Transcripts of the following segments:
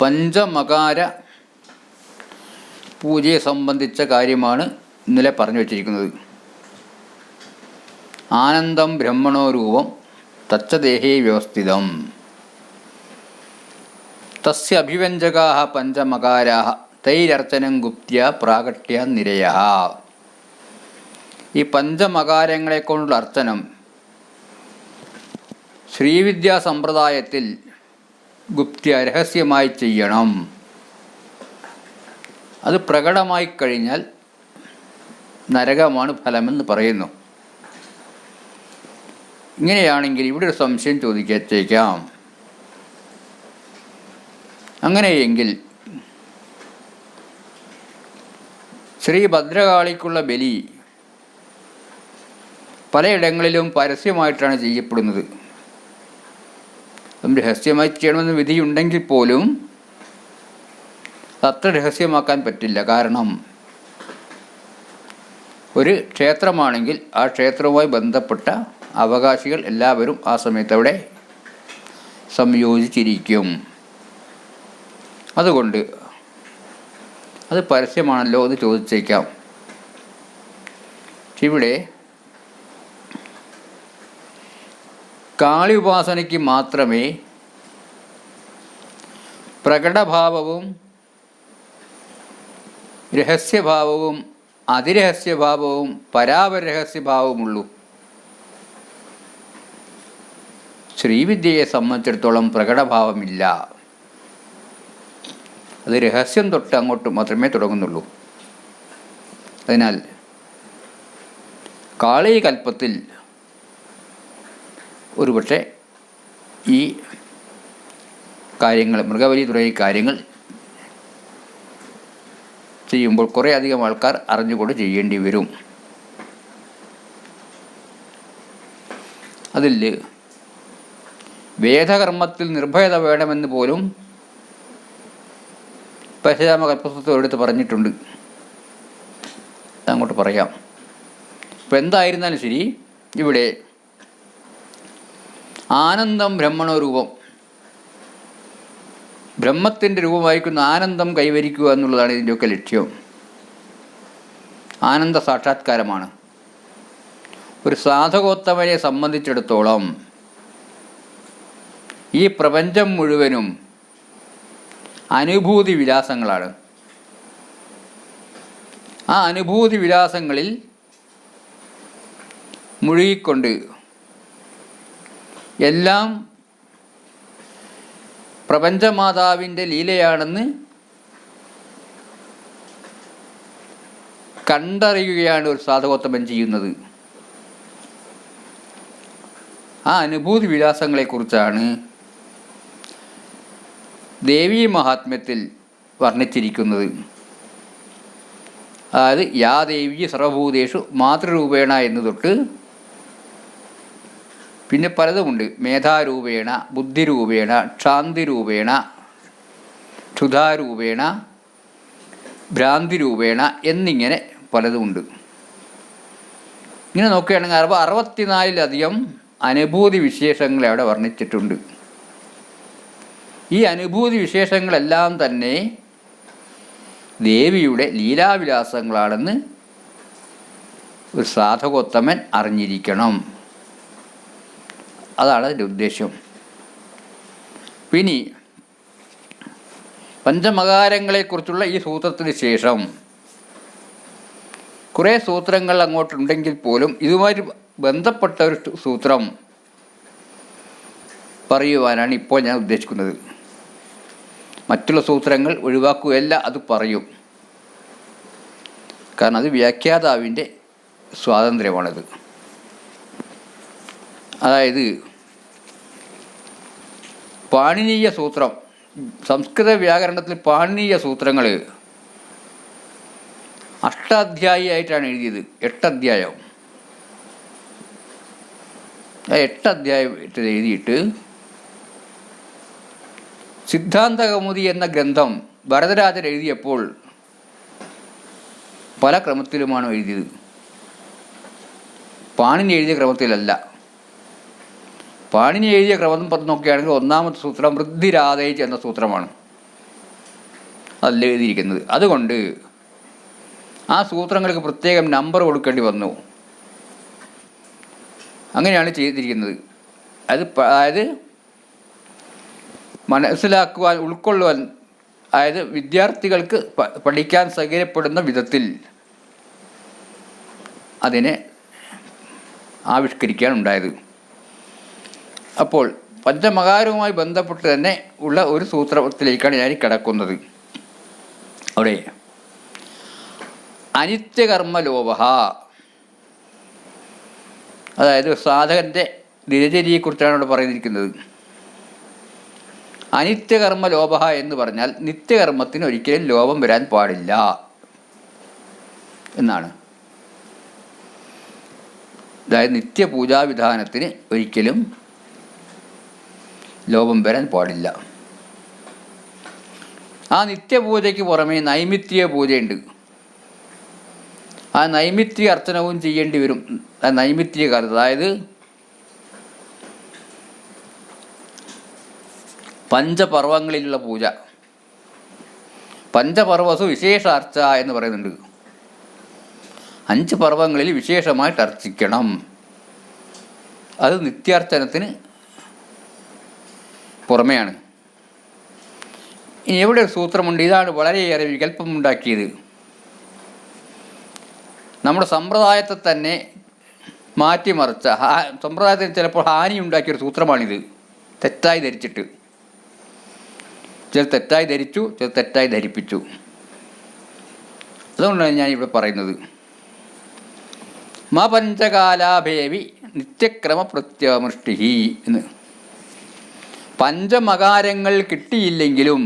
പഞ്ചമകാര പൂജയെ സംബന്ധിച്ച കാര്യമാണ് ഇന്നലെ പറഞ്ഞു വച്ചിരിക്കുന്നത്. ആനന്ദം ബ്രഹ്മണോ രൂപം തച്ചദേഹേ വ്യവസ്ഥിതം. തസ്യ അഭിവ്യഞ്ജകാ പഞ്ചമകാരാ തൈരർച്ചനം ഗുപ്ത്യ പ്രാകട്യ നിരയ ഈ പഞ്ചമകാരങ്ങളെ കൊണ്ടുള്ള അർച്ചനം ശ്രീവിദ്യാ സമ്പ്രദായത്തിൽ ഗുപ്ത്യ രഹസ്യമായി ചെയ്യണം. അത് പ്രകടമായി കഴിഞ്ഞാൽ നരകമാണ് ഫലമെന്ന് പറയുന്നു. ഇങ്ങനെയാണെങ്കിൽ ഇവിടെ ഒരു സംശയം ചോദിച്ചേക്കാം അങ്ങനെയെങ്കിൽ ശ്രീ ഭദ്രകാളിക്കുള്ള ബലി പലയിടങ്ങളിലും പരസ്യമായിട്ടാണ് ചെയ്യപ്പെടുന്നത്. അതും രഹസ്യമായി ചെയ്യണമെന്ന് വിധിയുണ്ടെങ്കിൽ പോലും അത്ര രഹസ്യമാക്കാൻ പറ്റില്ല. കാരണം ഒരു ക്ഷേത്രമാണെങ്കിൽ ആ ക്ഷേത്രവുമായി ബന്ധപ്പെട്ട അവകാശികൾ എല്ലാവരും ആ സമയത്ത് അവിടെ സംയോജിച്ചിരിക്കും. അതുകൊണ്ട് അത് പരസ്യമാണല്ലോ എന്ന് ചോദിച്ചേക്കാം. ഇവിടെ കാളി ഉപാസനയ്ക്ക് മാത്രമേ പ്രകടഭാവവും രഹസ്യഭാവവും അതിരഹസ്യഭാവവും പരാപരഹസ്യഭാവമുള്ളൂ ശ്രീവിദ്യയെ സംബന്ധിച്ചിടത്തോളം പ്രകടഭാവമില്ല. അത് രഹസ്യം തൊട്ട് അങ്ങോട്ട് മാത്രമേ തുടങ്ങുന്നുള്ളൂ. അതിനാൽ കാളി കൽപ്പത്തിൽ ഒരുപക്ഷെ ഈ കാര്യങ്ങൾ മൃഗബലി തുടങ്ങിയ കാര്യങ്ങൾ ചെയ്യുമ്പോൾ കുറേ അധികം ആൾക്കാർ അറിഞ്ഞുകൊണ്ട് ചെയ്യേണ്ടി വരും. അതിൽ വേദകർമ്മത്തിൽ നിർഭയത വേണമെന്ന് പോലും പരശുരാമ കൽപ്പസ്വത്തോടെടുത്ത് പറഞ്ഞിട്ടുണ്ട്. അങ്ങോട്ട് പറയാം. ഇപ്പം എന്തായിരുന്നാലും ശരി ഇവിടെ ആനന്ദം ബ്രഹ്മണോ രൂപം. ബ്രഹ്മത്തിന്റെ രൂപമായിരിക്കുന്ന ആനന്ദം കൈവരിക്കുക എന്നുള്ളതാണ് ഇതിന്റെയൊക്കെ ലക്ഷ്യം. ആനന്ദ സാക്ഷാത്കാരമാണ്. ഒരു സാധകോത്തമനെ സംബന്ധിച്ചിടത്തോളം ഈ പ്രപഞ്ചം മുഴുവനും അനുഭൂതി വിലാസങ്ങളാണ്. ആ അനുഭൂതി വിലാസങ്ങളിൽ മുഴുകിക്കൊണ്ട് എല്ലാം പ്രപഞ്ചമാതാവിന്റെ ലീലയാണെന്ന് കണ്ടറിയുകയാണ് ഒരു സാധകോത്തമൻ ചെയ്യുന്നത്. ആ അനുഭൂതി വിലാസങ്ങളെക്കുറിച്ചാണ് ദേവീ മഹാത്മ്യത്തിൽ വർണിച്ചിരിക്കുന്നത്. അതായത് യാ ദേവി സർവഭൂതേഷു മാതൃരൂപേണ എന്ന് തൊട്ട് പിന്നെ പലതുമുണ്ട് മേധാരൂപേണ ബുദ്ധിരൂപേണ ക്ഷാന്തിരൂപേണ ക്ഷുധാരൂപേണ ഭ്രാന്തിരൂപേണ എന്നിങ്ങനെ പലതുമുണ്ട് ഇങ്ങനെ നോക്കുകയാണെങ്കിൽ അറുപ അറുപത്തിനാലിലധികം അനുഭൂതി വിശേഷങ്ങൾ അവിടെ വർണിച്ചിട്ടുണ്ട്. ഈ അനുഭൂതി വിശേഷങ്ങളെല്ലാം തന്നെ ദേവിയുടെ ലീലാവിലാസങ്ങളാണെന്ന് ഒരു സാധകോത്തമൻ അറിഞ്ഞിരിക്കണം. അതാണ് അതിന്റെ ഉദ്ദേശ്യം പിന്നെ പഞ്ചമകാരങ്ങളെക്കുറിച്ചുള്ള ഈ സൂത്രത്തിന് ശേഷം കുറേ സൂത്രങ്ങൾ അങ്ങോട്ടുണ്ടെങ്കിൽ പോലും ഇതുമായി ബന്ധപ്പെട്ട ഒരു സൂത്രം പറയുവാനാണ് ഇപ്പോൾ ഞാൻ ഉദ്ദേശിക്കുന്നത്. മറ്റുള്ള സൂത്രങ്ങൾ ഒഴിവാക്കുകയല്ല അത് പറയും. കാരണം അത് വ്യാഖ്യാതാവിന്റെ സ്വാതന്ത്ര്യമാണത്. അതായത് പാണിനീയ സൂത്രം. സംസ്കൃത വ്യാകരണത്തിൽ പാണിനീയ സൂത്രങ്ങൾ അഷ്ടാധ്യായി ആയിട്ടാണ് എഴുതിയത്. എട്ടധ്യായം. എട്ടധ്യായം എഴുതിയിട്ട് സിദ്ധാന്തകൗമുദി എന്ന ഗ്രന്ഥം ഭരതരാജൻ എഴുതിയപ്പോൾ പല ക്രമത്തിലുമാണ് എഴുതിയത്. പാണിനി എഴുതിയ ക്രമത്തിലല്ല. പാണിനി എഴുതിയ ക്രമം പത്ത് നോക്കുകയാണെങ്കിൽ ഒന്നാമത്തെ സൂത്രം വൃദ്ധിരാധയിച്ച് എന്ന സൂത്രമാണ്. അതിൽ എഴുതിയിരിക്കുന്നത്. അതുകൊണ്ട് ആ സൂത്രങ്ങൾക്ക് പ്രത്യേകം നമ്പർ കൊടുക്കേണ്ടി വന്നു. അങ്ങനെയാണ് ചെയ്തിരിക്കുന്നത്. അത് അതായത് മനസ്സിലാക്കുവാൻ ഉൾക്കൊള്ളുവാൻ അതായത് വിദ്യാർത്ഥികൾക്ക് പഠിക്കാൻ സൗകര്യപ്പെടുന്ന വിധത്തിൽ അതിനെ ആവിഷ്കരിക്കാൻ ഉണ്ടായത്. അപ്പോൾ പഞ്ചമകാരവുമായി ബന്ധപ്പെട്ട് തന്നെ ഉള്ള ഒരു സൂത്രത്തിലേക്കാണ് ഞാൻ കിടക്കുന്നത്. അവിടെ അനിത്യകർമ്മ ലോഭ അതായത് സാധകന്റെ ദിനചര്യയെക്കുറിച്ചാണ് ഇവിടെ പറഞ്ഞിരിക്കുന്നത് അനിത്യകർമ്മ ലോഭ എന്ന് പറഞ്ഞാൽ നിത്യകർമ്മത്തിന് ഒരിക്കലും ലോഭം വരാൻ പാടില്ല എന്നാണ്. അതായത് നിത്യപൂജാവിധാനത്തിന് ഒരിക്കലും ലോപം വരാൻ പാടില്ല. ആ നിത്യപൂജയ്ക്ക് പുറമേ നൈമിത്യ പൂജയുണ്ട്. ആ നൈമിത്യ അർച്ചനവും ചെയ്യേണ്ടി വരും. ആ നൈമിത്യ കാലത്ത്. അതായത് പഞ്ചപർവങ്ങളിലുള്ള പൂജ. പഞ്ചപർവസു വിശേഷാർച്ച എന്ന് പറയുന്നുണ്ട്. അഞ്ച് പർവങ്ങളിൽ വിശേഷമായിട്ട് അർച്ചിക്കണം. അത് നിത്യാർച്ചനത്തിന് പുറമെയാണ്. ഇനി എവിടെ ഒരു സൂത്രമുണ്ട്? ഇതാണ് വളരെയേറെ വികല്പമുണ്ടാക്കിയത്. നമ്മുടെ സമ്പ്രദായത്തെ തന്നെ മാറ്റിമറിച്ച സമ്പ്രദായത്തിന് ചിലപ്പോൾ ഹാനി ഉണ്ടാക്കിയൊരു സൂത്രമാണിത്. തെറ്റായി ധരിച്ചിട്ട്. ചില തെറ്റായി ധരിച്ചു ചില തെറ്റായി ധരിപ്പിച്ചു. അതുകൊണ്ടാണ് ഞാൻ ഇവിടെ പറയുന്നത്. മപഞ്ചകാലാഭേവി പഞ്ചകാലാഭേവി നിത്യക്രമ പ്രത്യമൃഷ്ടി എന്ന്. പഞ്ചമകാരങ്ങൾ കിട്ടിയില്ലെങ്കിലും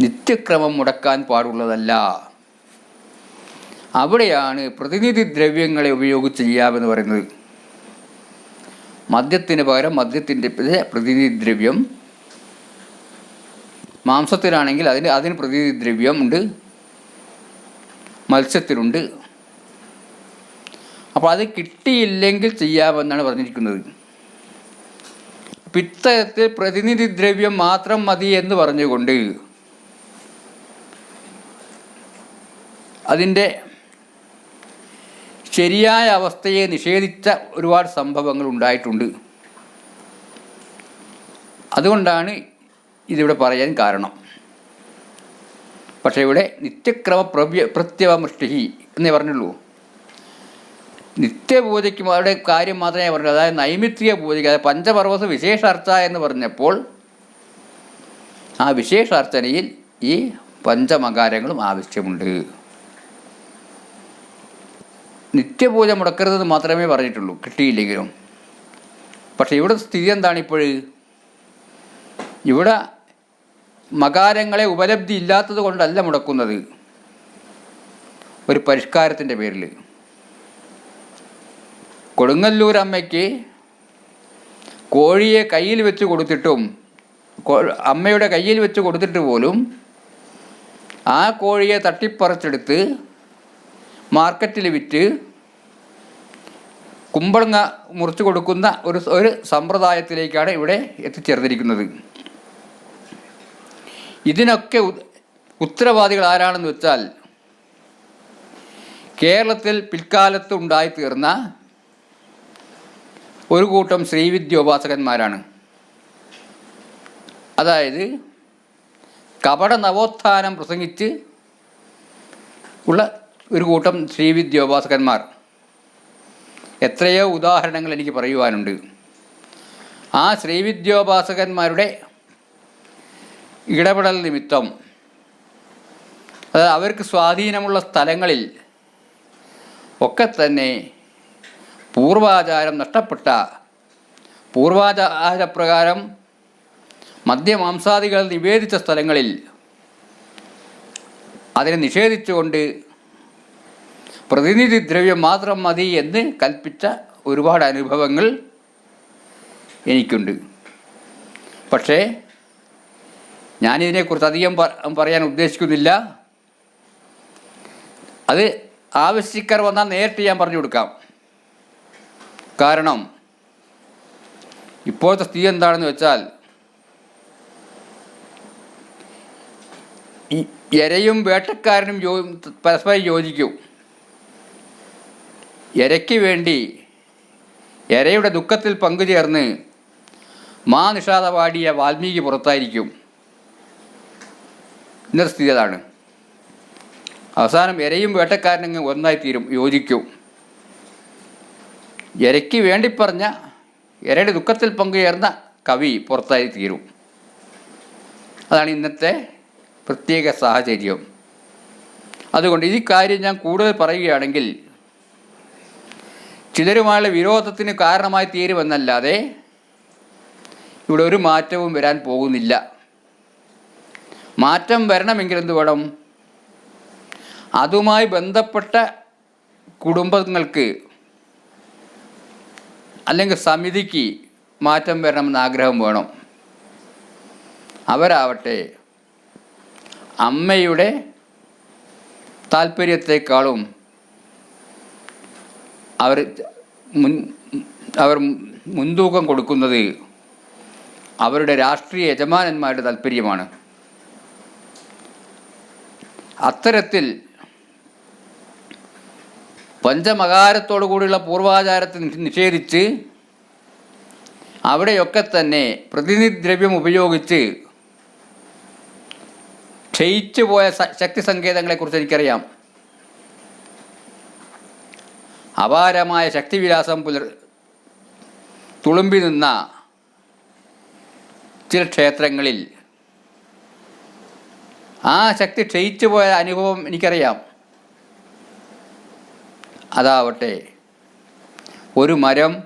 നിത്യക്രമം മുടക്കാൻ പാടുള്ളതല്ല. അവിടെയാണ് പ്രതിനിധി ദ്രവ്യങ്ങളെ ഉപയോഗിച്ച് ചെയ്യാമെന്ന് പറയുന്നത്. മദ്യത്തിന് പകരം മദ്യത്തിന്റെ പ്രതിനിധി ദ്രവ്യം. മാംസത്തിനാണെങ്കിൽ അതിന് അതിന് പ്രതിനിധി ദ്രവ്യം ഉണ്ട്. മത്സ്യത്തിനുണ്ട് അപ്പോൾ അത് കിട്ടിയില്ലെങ്കിൽ ചെയ്യാമെന്നാണ് പറഞ്ഞിരിക്കുന്നത്. പിത്തത്തിൽ പ്രതിനിധി ദ്രവ്യം മാത്രം മതി എന്ന് പറഞ്ഞുകൊണ്ട് അതിന്റെ ശരിയായ അവസ്ഥയെ നിഷേധിച്ച ഒരുപാട് സംഭവങ്ങൾ ഉണ്ടായിട്ടുണ്ട്. അതുകൊണ്ടാണ് ഇതിവിടെ പറയാൻ കാരണം. പക്ഷേ ഇവിടെ നിത്യക്രമ പ്രവ്യ പ്രത്യവമൃഷ്ടി എന്നേ പറഞ്ഞുള്ളൂ. നിത്യപൂജയ്ക്ക് അവരുടെ കാര്യം മാത്രമേ പറഞ്ഞു അതായത് നൈമിത്രിക പൂജയ്ക്ക് അതായത് പഞ്ചപർവസ വിശേഷാർച്ച എന്ന് പറഞ്ഞപ്പോൾ ആ വിശേഷാർച്ചനയിൽ ഈ പഞ്ചമകാരങ്ങളും ആവശ്യമുണ്ട്. നിത്യപൂജ മുടക്കരുതെന്ന് മാത്രമേ പറഞ്ഞിട്ടുള്ളൂ. കിട്ടിയില്ലെങ്കിലും. പക്ഷേ ഇവിടെ സ്ഥിതി എന്താണ് ഇപ്പോൾ? ഇവിടെ മകാരങ്ങളെ ഉപലബ്ധി ഇല്ലാത്തത് കൊണ്ടല്ല മുടക്കുന്നത്. ഒരു പരിഷ്കാരത്തിന്റെ പേരിൽ. കൊടുങ്ങല്ലൂർ അമ്മയ്ക്ക് കോഴിയെ കയ്യിൽ വെച്ച് കൊടുത്തിട്ടും അമ്മയുടെ കയ്യിൽ വെച്ച് കൊടുത്തിട്ട് പോലും ആ കോഴിയെ തട്ടിപ്പറിച്ചെടുത്ത് മാർക്കറ്റിൽ വിറ്റ് കുമ്പളങ്ങ മുറിച്ചു കൊടുക്കുന്ന ഒരു ഒരു സമ്പ്രദായത്തിലേക്കാണ് ഇവിടെ എത്തിച്ചേർന്നിരിക്കുന്നത്. ഇതിനൊക്കെ ഉത്തരവാദികൾ ആരാണെന്ന് വെച്ചാൽ കേരളത്തിൽ പിൽക്കാലത്ത് ഉണ്ടായിത്തീർന്ന ഒരു കൂട്ടം ശ്രീവിദ്യോപാസകന്മാരാണ് അതായത് കപട നവോത്ഥാനം പ്രസംഗിച്ച് ഉള്ള ഒരു കൂട്ടം ശ്രീവിദ്യോപാസകന്മാർ എത്രയോ ഉദാഹരണങ്ങൾ എനിക്ക് പറയുവാനുണ്ട്. ആ ശ്രീവിദ്യോപാസകന്മാരുടെ ഇടപെടൽ നിമിത്തം അതായത് അവർക്ക് സ്വാധീനമുള്ള സ്ഥലങ്ങളിൽ ഒക്കെ തന്നെ പൂർവാചാരം നഷ്ടപ്പെട്ട പൂർവാചാരപ്രകാരം മദ്യമാംസാദികൾ നിവേദിച്ച സ്ഥലങ്ങളിൽ അതിനെ നിഷേധിച്ചുകൊണ്ട് പ്രതിനിധി ദ്രവ്യം മാത്രം മതി എന്ന് കൽപ്പിച്ച ഒരുപാട് അനുഭവങ്ങൾ എനിക്കുണ്ട്. പക്ഷേ ഞാനിതിനെക്കുറിച്ച് അധികം പറയാൻ ഉദ്ദേശിക്കുന്നില്ല. അത് ആവശ്യക്കാർ വന്നാൽ നേരിട്ട് ഞാൻ പറഞ്ഞു കൊടുക്കാം. കാരണം ഇപ്പോഴത്തെ സ്ഥിതി എന്താണെന്ന് വെച്ചാൽ ഈ ഇരയും വേട്ടക്കാരനും യോ പരസ്പരം യോജിക്കും. എരയ്ക്ക് വേണ്ടി എരയുടെ ദുഃഖത്തിൽ പങ്കുചേർന്ന് മാ പാടിയ വാൽമീകി പുറത്തായിരിക്കും. ഇന്നത്തെ സ്ഥിതി അതാണ്. അവസാനം എരയും വേട്ടക്കാരനും ഒന്നായി തീരും യോജിക്കും. ഇരയ്ക്ക് വേണ്ടി പറഞ്ഞ എരയുടെ ദുഃഖത്തിൽ പങ്കുചേർന്ന കവി പുറത്തായി തീരും. അതാണ് ഇന്നത്തെ പ്രത്യേക സാഹചര്യം. അതുകൊണ്ട് ഈ കാര്യം ഞാൻ കൂടുതൽ പറയുകയാണെങ്കിൽ ചിലരുമായുള്ള വിരോധത്തിന് കാരണമായി തീരുമെന്നല്ലാതെ ഇവിടെ ഒരു മാറ്റവും വരാൻ പോകുന്നില്ല. മാറ്റം വരണമെങ്കിൽ എന്ത് വേണം? അതുമായി ബന്ധപ്പെട്ട കുടുംബങ്ങൾക്ക് അല്ലെങ്കിൽ സമിതിക്ക് മാറ്റം വരണമെന്ന് ആഗ്രഹം വേണം. അവരാവട്ടെ അമ്മയുടെ താല്പര്യത്തെക്കാളും അവർ മുൻ അവർ മുൻതൂക്കം കൊടുക്കുന്നത് അവരുടെ രാഷ്ട്രീയ യജമാനന്മാരുടെ താല്പര്യമാണ്. അത്തരത്തിൽ പഞ്ചമകാരത്തോടു കൂടിയുള്ള പൂർവാചാരത്തെ നിഷേധിച്ച് അവിടെയൊക്കെ തന്നെ പ്രതിനിധിദ്രവ്യം ഉപയോഗിച്ച് ക്ഷയിച്ചു പോയ ശക്തി സങ്കേതങ്ങളെക്കുറിച്ച് എനിക്കറിയാം. അപാരമായ ശക്തിവിലാസം പുലർ തുളുമ്പി നിന്ന ചില ക്ഷേത്രങ്ങളിൽ ആ ശക്തി ക്ഷയിച്ചു പോയ അനുഭവം എനിക്കറിയാം. അതാവട്ടെ. ഒരു മരം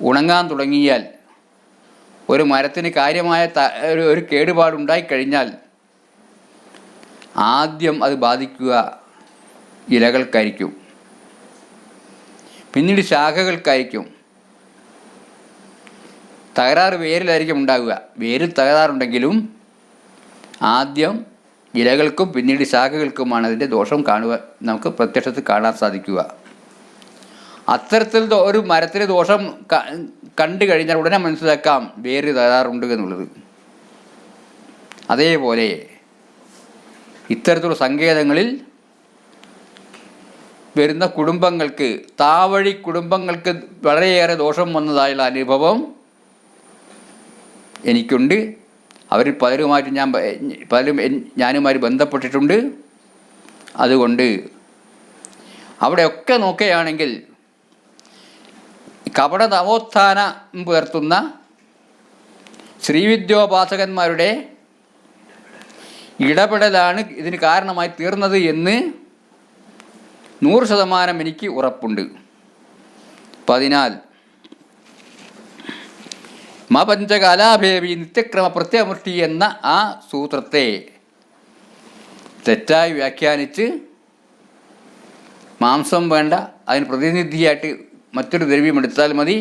ഉണങ്ങാൻ തുടങ്ങിയാൽ ഒരു മരത്തിന് കാര്യമായ ത- ഒരു ഒരു കേടുപാടുണ്ടായിക്കഴിഞ്ഞാൽ ആദ്യം അത് ബാധിക്കുക ഇലകൾക്കായിരിക്കും. പിന്നീട് ശാഖകൾക്കായിരിക്കും. തകരാറ് വേരിലായിരിക്കും ഉണ്ടാവുക. വേരിൽ തകരാറുണ്ടെങ്കിലും ആദ്യം ഇലകൾക്കും പിന്നീട് ശാഖകൾക്കുമാണ് അതിന്റെ ദോഷം കാണുക നമുക്ക് പ്രത്യക്ഷത്തിൽ കാണാൻ സാധിക്കുക. അത്തരത്തിൽ ഒരു മരത്തിന് ദോഷം കണ്ടു കഴിഞ്ഞാൽ ഉടനെ മനസ്സിലാക്കാം വേര് തകരാറുണ്ട് എന്നുള്ളത്. അതേപോലെ ഇത്തരത്തിലുള്ള സങ്കേതങ്ങളിൽ വരുന്ന കുടുംബങ്ങൾക്ക് താവഴി കുടുംബങ്ങൾക്ക് വളരെയേറെ ദോഷം വന്നതായുള്ള അനുഭവം എനിക്കുണ്ട്. അവരിൽ പലരുമായിട്ട് ഞാൻ പലരും ഞാനുമായി ബന്ധപ്പെട്ടിട്ടുണ്ട്. അതുകൊണ്ട് അവിടെയൊക്കെ നോക്കുകയാണെങ്കിൽ കപട നവോത്ഥാനം പുലർത്തുന്ന ശ്രീവിദ്യോപാസകന്മാരുടെ ഇടപെടലാണ് ഇതിന് കാരണമായി തീർന്നത് എന്ന് നൂറ് ശതമാനം എനിക്ക് ഉറപ്പുണ്ട്. അപ്പം അതിനാൽ മപഞ്ചകലാഭേവി നിത്യക്രമ പ്രത്യമൃഷ്ടി എന്ന ആ സൂത്രത്തെ തെറ്റായി വ്യാഖ്യാനിച്ച് മാംസം വേണ്ട അതിന് പ്രതിനിധിയായിട്ട് മറ്റൊരു ദ്രവ്യം എടുത്താൽ മതി.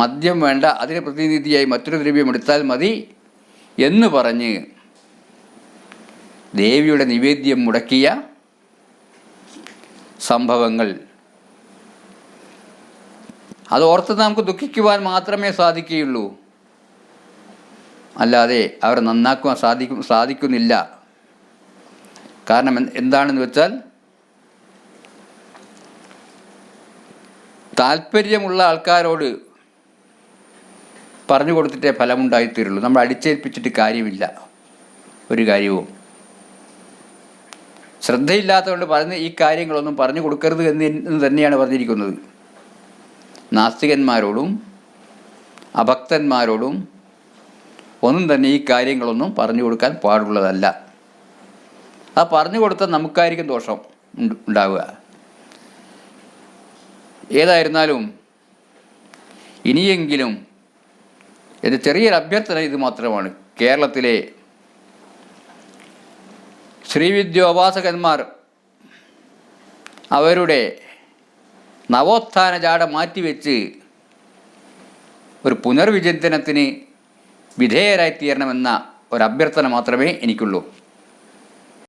മദ്യം വേണ്ട അതിന് പ്രതിനിധിയായി മറ്റൊരു ദ്രവ്യം എടുത്താൽ മതി എന്ന് പറഞ്ഞ് ദേവിയുടെ നിവേദ്യം മുടക്കിയ സംഭവങ്ങൾ. അത് ഓർത്ത് നമുക്ക് ദുഃഖിക്കുവാൻ മാത്രമേ സാധിക്കുകയുള്ളൂ. അല്ലാതെ അവർ നന്നാക്കുവാൻ സാധിക്കും സാധിക്കുന്നില്ല. കാരണം എന്ത് എന്താണെന്ന് വെച്ചാൽ താല്പര്യമുള്ള ആൾക്കാരോട് പറഞ്ഞു കൊടുത്തിട്ടേ ഫലമുണ്ടായിത്തീരുള്ളൂ. നമ്മൾ അടിച്ചേൽപ്പിച്ചിട്ട് കാര്യമില്ല. ഒരു കാര്യവും. ശ്രദ്ധയില്ലാത്തതുകൊണ്ട് പറഞ്ഞ് ഈ കാര്യങ്ങളൊന്നും പറഞ്ഞു കൊടുക്കരുത് എന്ന് തന്നെയാണ് പറഞ്ഞിരിക്കുന്നത്. നാസ്തികന്മാരോടും അഭക്തന്മാരോടും ഒന്നും തന്നെ ഈ കാര്യങ്ങളൊന്നും പറഞ്ഞു കൊടുക്കാൻ പാടുള്ളതല്ല. ആ പറഞ്ഞു കൊടുത്താൽ നമുക്കായിരിക്കും ദോഷം ഉണ്ടാവുക. ഏതായിരുന്നാലും ഇനിയെങ്കിലും എന്റെ ചെറിയൊരു അഭ്യർത്ഥന ഇത് മാത്രമാണ്. കേരളത്തിലെ ശ്രീവിദ്യോപാസകന്മാർ അവരുടെ നവോത്ഥാന ജാട മാറ്റിവെച്ച് ഒരു പുനർവിചിന്തനത്തിന് വിധേയരായിത്തീരണമെന്ന ഒരു അഭ്യർത്ഥന മാത്രമേ എനിക്കുള്ളൂ.